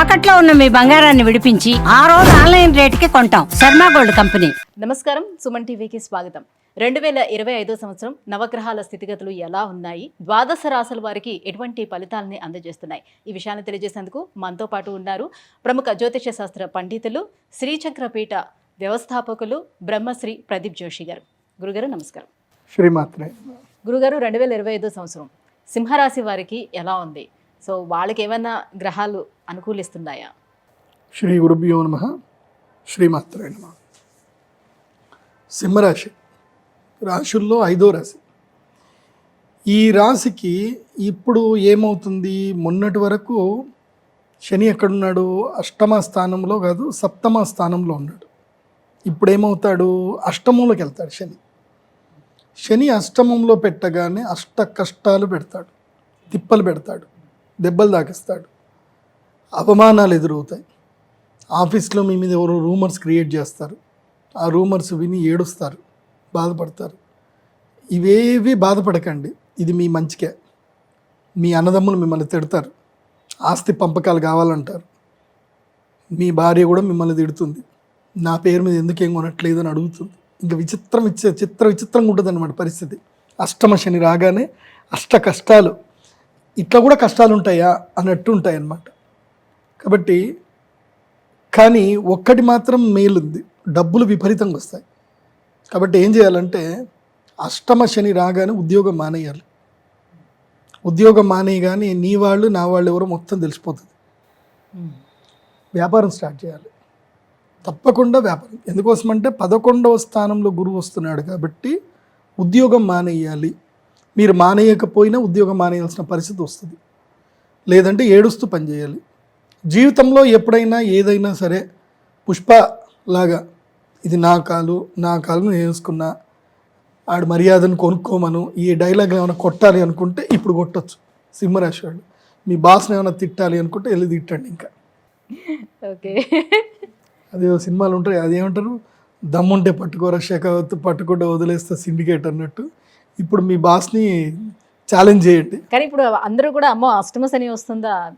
తాకట్లో ఉన్న మీ బంగారాన్ని విడిపించి ఆ రోజు ఆన్లైన్ రేటుకి కొంటాం. Sharma gold company. నమస్కారం సుమన్ టీవీకి స్వాగతం. రెండు వేల ఇరవై ఐదో సంవత్సరం నవగ్రహాల స్థితిగతులు ఎలా ఉన్నాయి? ద్వాదశ రాశుల వారికి ఎటువంటి ఫలితాలని అందజేస్తున్నాయి? ఈ విషయాన్ని తెలియజేసేందుకు మనతో పాటు ఉన్నారు ప్రముఖ జ్యోతిష శాస్త్ర పండితులు శ్రీచక్రపీఠ వ్యవస్థాపకులు బ్రహ్మశ్రీ ప్రదీప్ జోషి గారు. గురుగారు నమస్కారం. శ్రీమాత్రే. గురుగారు రెండు వేల ఇరవై ఐదో సంవత్సరం సింహరాశి వారికి ఎలా ఉంది? సో వాళ్ళకి ఏమైనా గ్రహాలు అనుకూలిస్తున్నాయా? శ్రీ గురుభ్యో నమ. శ్రీమాత్రే నమ. సింహరాశి రాశుల్లో ఐదో రాశి. ఈ రాశికి ఇప్పుడు ఏమవుతుంది? మొన్నటి వరకు శని ఎక్కడున్నాడు? అష్టమ స్థానంలో కాదు సప్తమ స్థానంలో ఉన్నాడు. ఇప్పుడు ఏమవుతాడు అష్టమంలోకి వెళ్తాడు శని. శని అష్టమంలో పెట్టగానే అష్ట కష్టాలు పెడతాడు తిప్పలు పెడతాడు. దెబ్బలు తాకిస్తాడు. అవమానాలు ఎదురవుతాయి. ఆఫీస్లో మీ మీద ఎవరో రూమర్స్ క్రియేట్ చేస్తారు. ఆ రూమర్స్ విని ఏడుస్తారు బాధపడతారు. ఇవేవి బాధపడకండి. ఇది మీ మంచికే. మీ అన్నదమ్ములు మిమ్మల్ని తిడతారు. ఆస్తి పంపకాలు కావాలంటారు. మీ భార్య కూడా మిమ్మల్ని తిడుతుంది. నా పేరు మీద ఎందుకు ఏం కొనట్లేదు అని అడుగుతుంది. ఇంకా విచిత్రం ఇచ్చే చిత్ర విచిత్రంగా ఉంటుంది అనమాట పరిస్థితి. అష్టమ శని రాగానే అష్ట కష్టాలు ఇట్లా కూడా కష్టాలు ఉంటాయా అన్నట్టు ఉంటాయి అన్నమాట కాబట్టి కానీ ఒక్కటి మాత్రం మేలుంది. డబ్బులు విపరీతంగా వస్తాయి. కాబట్టి ఏం చేయాలంటే అష్టమ శని రాగానే ఉద్యోగం మానేయాలి. ఉద్యోగం మానేయగానే నీ వాళ్ళు నా వాళ్ళు ఎవరో మొత్తం తెలిసిపోతుంది. వ్యాపారం స్టార్ట్ చేయాలి. తప్పకుండా వ్యాపారం. ఎందుకోసమంటే పదకొండవ స్థానంలో గురువు వస్తున్నాడు కాబట్టి ఉద్యోగం మానేయాలి. మీరు మానేయకపోయినా ఉద్యోగం మానేయాల్సిన పరిస్థితి వస్తుంది. లేదంటే ఏడుస్తూ పనిచేయాలి. జీవితంలో ఎప్పుడైనా ఏదైనా సరే పుష్ప లాగా ఇది నా కాలు నా కాలు నేను వేసుకున్నా ఆడు మర్యాదను కొనుక్కోమను ఈ డైలాగ్ ఏమైనా కొట్టాలి అనుకుంటే ఇప్పుడు కొట్టచ్చు. సింహరాశి వాళ్ళు. మీ బాస్ని ఏమైనా తిట్టాలి అనుకుంటే వెళ్ళి తిట్టండి ఇంకా. ఓకే. అదే సినిమాలు ఉంటాయి. అదేమంటారు? దమ్ముంటే పట్టుకోరా శేఖావత్ పట్టుకుంటే వదిలేస్తా సిండికేట్ అన్నట్టు. ఇప్పుడు మీ బాస్ని ఛాలెంజ్ చేయండి. కానీ ఇప్పుడు అందరూ కూడా అమ్మో అష్టమ శని వస్తుందా?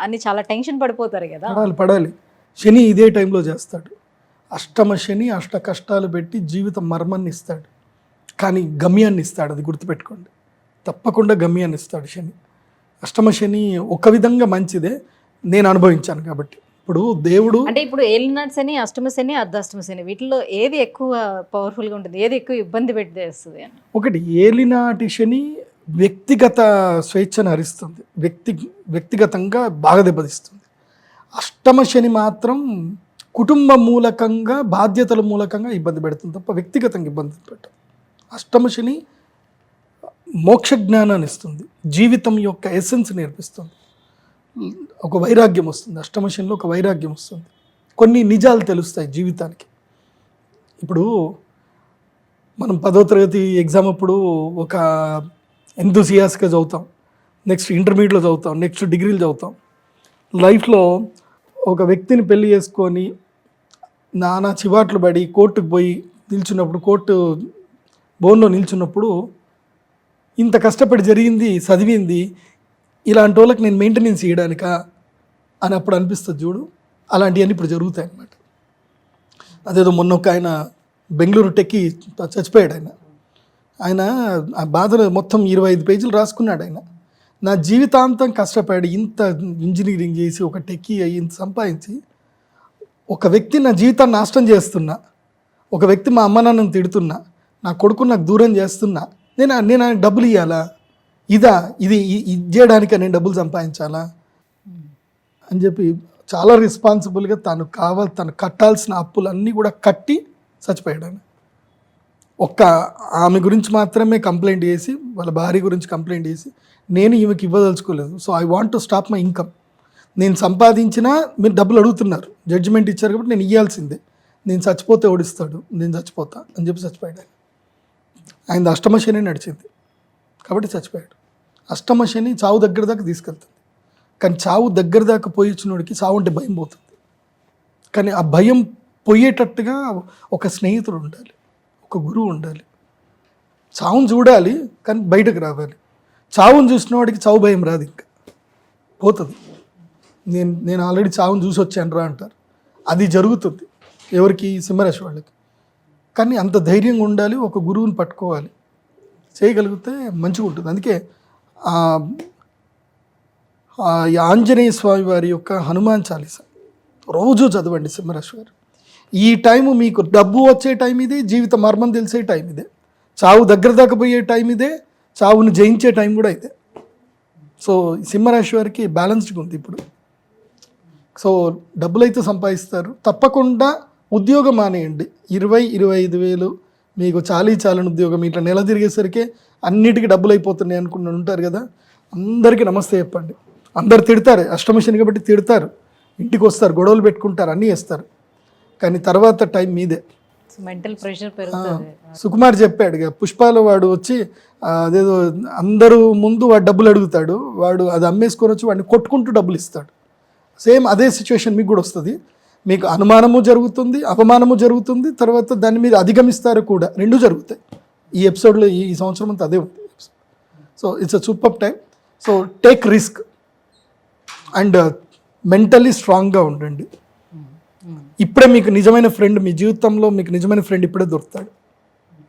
అని చాలా టెన్షన్ పడిపోతారు కదా. పడాలి పడాలి. శని ఇదే టైంలో చేస్తాడు. అష్టమ శని అష్ట కష్టాలు పెట్టి జీవిత మర్మాన్ని ఇస్తాడు. కానీ గమ్యాన్ని ఇస్తాడు అది గుర్తుపెట్టుకోండి. తప్పకుండా గమ్యాన్ని ఇస్తాడు శని. అష్టమ శని ఒక విధంగా మంచిదే నేను అనుభవించాను కాబట్టి. ఇప్పుడు దేవుడు అంటే ఇప్పుడు ఏలినాటి శని అష్టమ శని అర్ధాష్టమ శని వీటిలో ఏది ఎక్కువ పవర్ఫుల్గా ఉంటుంది? ఏది ఎక్కువ ఇబ్బంది పెట్టేస్తుంది అని? ఒకటి ఏలినాటి శని వ్యక్తిగత స్వేచ్ఛను హరిస్తుంది వ్యక్తి వ్యక్తిగతంగా బాగా దెబ్బతీస్తుంది. అష్టమ శని మాత్రం కుటుంబ మూలకంగా బాధ్యతల మూలకంగా ఇబ్బంది పెడుతుంది తప్ప వ్యక్తిగతంగా ఇబ్బంది పెట్టదు. అష్టమ శని మోక్ష జ్ఞానాన్ని ఇస్తుంది. జీవితం యొక్క ఎసెన్స్ నేర్పిస్తుంది. ఒక వైరాగ్యం వస్తుంది. అష్టమశంలో ఒక వైరాగ్యం వస్తుంది. కొన్ని నిజాలు తెలుస్తాయి జీవితానికి. ఇప్పుడు మనం పదో తరగతి ఎగ్జామ్ అప్పుడు ఒక ఎంతూసియాస్గా చదువుతాం. నెక్స్ట్ ఇంటర్మీడియట్లో చదువుతాం. నెక్స్ట్ డిగ్రీలు చదువుతాం. లైఫ్లో ఒక వ్యక్తిని పెళ్ళి చేసుకొని నానా చివాట్లు పడి కోర్టుకు పోయి నిల్చున్నప్పుడు కోర్టు బోన్లో నిల్చున్నప్పుడు ఇంత కష్టపడి జరిగింది చదివింది ఇలాంటి వాళ్ళకి నేను మెయింటెనెన్స్ చేయడానికా అని అప్పుడు అనిపిస్తుంది చూడు. అలాంటివన్నీ ఇప్పుడు జరుగుతాయి అన్నమాట. అదేదో మొన్న ఒక ఆయన బెంగళూరు టెక్కి చచ్చిపోయాడు ఆయన. ఆయన ఆ బాధలు మొత్తం ఇరవై ఐదు పేజీలు రాసుకున్నాడు ఆయన. నా జీవితాంతం కష్టపడి ఇంత ఇంజనీరింగ్ చేసి ఒక టెక్కి అయ్యి ఇంత సంపాదించి ఒక వ్యక్తి నా జీవితాన్ని నాశనం చేస్తున్నా ఒక వ్యక్తి మా అమ్మ నాన్నను తిడుతున్నా నా కొడుకు నాకు దూరం చేస్తున్నా నేను నేను ఆయన డబ్బులు ఇవ్వాలా ఇదా ఇది ఇది చేయడానికి నేను డబ్బులు సంపాదించాలా? అని చెప్పి చాలా రెస్పాన్సిబుల్గా తను కావాలి తను కట్టాల్సిన అప్పులన్నీ కూడా కట్టి చచ్చిపోయాడు ఒక్క ఆమె గురించి మాత్రమే కంప్లైంట్ చేసి వాళ్ళ భార్య గురించి కంప్లైంట్ చేసి నేను ఈమెకి ఇవ్వదలుచుకోలేదు. So I want to stop my income నేను సంపాదించినా మీరు డబ్బులు అడుగుతున్నారు. జడ్జిమెంట్ ఇచ్చారు కాబట్టి నేను ఇవ్వాల్సిందే నేను చచ్చిపోతే ఓడిస్తాడు. నేను చచ్చిపోతా అని చెప్పి చచ్చిపోయాడు ఆయన అష్టమశనే అష్టమ నడిచింది. కాబట్టి చచ్చిపోయాడు. అష్టమ శని చావు దగ్గర దాకా తీసుకెళ్తుంది. కానీ చావు దగ్గర దాకా పోయిచ్చినోడికి చావు అంటే భయం పోతుంది. కానీ ఆ భయం పోయేటట్టుగా ఒక స్నేహితుడు ఉండాలి. ఒక గురువు ఉండాలి. చావును చూడాలి కానీ బయటకు రావాలి. చావును చూసిన వాడికి చావు భయం రాదు ఇంకా. పోతుంది. నేను నేను ఆల్రెడీ చావును చూసి వచ్చాను రా అంటారు. అది జరుగుతుంది. ఎవరికి? సింహరాశి వాళ్ళకి. కానీ అంత ధైర్యంగా ఉండాలి ఒక గురువుని పట్టుకోవాలి. చేయగలిగితే మంచిగా ఉంటుంది. అందుకే ఈ ఆంజనేయ స్వామి వారి యొక్క హనుమాన్ చాలీస రోజు చదవండి సింహరాశి గారు ఈ టైము మీకు డబ్బు వచ్చే టైం ఇదే జీవిత మర్మం తెలిసే టైం ఇదే. చావు దగ్గర దాకా పోయే టైం ఇదే చావును జయించే టైం కూడా ఇదే. సో సింహరాశి వారికి బ్యాలెన్స్డ్గా ఉంది ఇప్పుడు. సో డబ్బులు అయితే సంపాదిస్తారు. తప్పకుండా ఉద్యోగం మానేయండి. ఇరవై ఇరవై ఐదు వేలు మీకు చాలీ చాలని ఉద్యోగం ఇట్లా నెల తిరిగేసరికి అన్నిటికీ డబ్బులు అయిపోతున్నాయి అనుకుని ఉంటారు కదా. అందరికీ నమస్తే చెప్పండి. అందరు తిడతారు అష్టమశని కాబట్టి తిడతారు. ఇంటికి వస్తారు గొడవలు పెట్టుకుంటారు అన్నీ వేస్తారు కానీ తర్వాత టైం మీదే. మెంటల్ ప్రెషర్ పెరుగుతుంది. సుకుమార్ చెప్పాడు పుష్పాలో వాడు వచ్చి అదేదో అందరూ ముందు వాడు డబ్బులు అడుగుతాడు వాడు అది అమ్మేసుకొని వచ్చి వాడిని కొట్టుకుంటూ డబ్బులు ఇస్తాడు. సేమ్ అదే సిచ్యువేషన్ మీకు కూడా వస్తుంది. మీకు అనుమానము జరుగుతుంది అపమానము జరుగుతుంది తర్వాత దాన్ని మీరు అధిగమిస్తారు కూడా. రెండు జరుగుతాయి. ఈ ఎపిసోడ్లో ఈ ఈ సంవత్సరం అంతా అదే ఉంది. So it's a super time so take risk and mentally స్ట్రాంగ్గా ఉండండి. ఇప్పుడే మీకు నిజమైన ఫ్రెండ్ మీ జీవితంలో మీకు నిజమైన ఫ్రెండ్ ఇప్పుడే దొరుకుతాడు.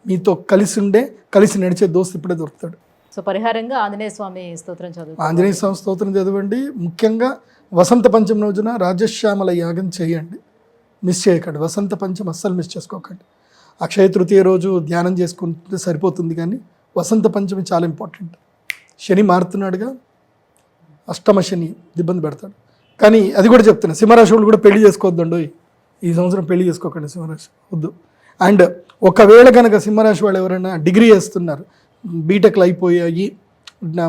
మీతో కలిసి ఉండే కలిసి నడిచే దోస్తు ఇప్పుడే దొరుకుతాడు. సో పరిహారంగా ఆంజనేయ స్వామి స్తోత్రం చదువు ఆంజనేయ స్వామి స్తోత్రం చదవండి. ముఖ్యంగా వసంత పంచమి రోజున రాజశ్యామల యాగం చేయండి. మిస్ చేయకండి. వసంత పంచమి అస్సలు మిస్ చేసుకోకండి. అక్షయ తృతీయ రోజు ధ్యానం చేసుకుంటే సరిపోతుంది కానీ వసంత పంచమి చాలా ఇంపార్టెంట్. శని మారుతున్నాడుగా. అష్టమ శని ఇబ్బంది పెడతాడు. కానీ అది కూడా చెప్తున్నా సింహరాశి వాళ్ళు కూడా పెళ్ళి చేసుకోవద్దండు ఈ సంవత్సరం పెళ్ళి చేసుకోకండి సింహరాశి వద్దు. అండ్ ఒకవేళ కనుక సింహరాశి వాళ్ళు ఎవరైనా డిగ్రీ చేస్తున్నారు బీటెక్లు అయిపోయాయి.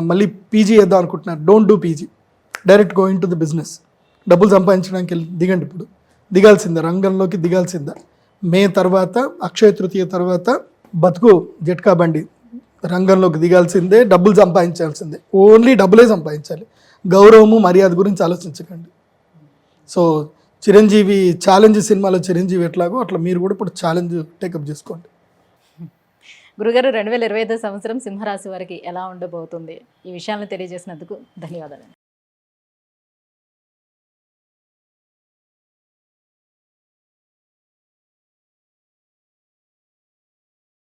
మళ్ళీ పీజీ చేద్దాం అనుకుంటున్నారు don't do PG direct going to the business డబ్బులు సంపాదించడానికి వెళ్ళి దిగండి ఇప్పుడు. దిగాల్సిందే. రంగంలోకి దిగాల్సిందే. మే తర్వాత అక్షయ తృతీయ తర్వాత బతుకు జట్కా బండి. రంగంలోకి దిగాల్సిందే. డబ్బులు సంపాదించాల్సిందే. ఓన్లీ డబ్బులే సంపాదించాలి. గౌరవము మర్యాద గురించి ఆలోచించకండి. సో చిరంజీవి ఛాలెంజ్ సినిమాలో చిరంజీవి ఎట్లాగో అట్లా మీరు కూడా ఇప్పుడు ఛాలెంజ్ టేకప్ చేసుకోండి. గురుగారు రెండు వేల ఇరవై ఐదో సంవత్సరం సింహరాశి వారికి ఎలా ఉండబోతుంది? ఈ విషయాలను తెలియజేసినందుకు ధన్యవాదాలు.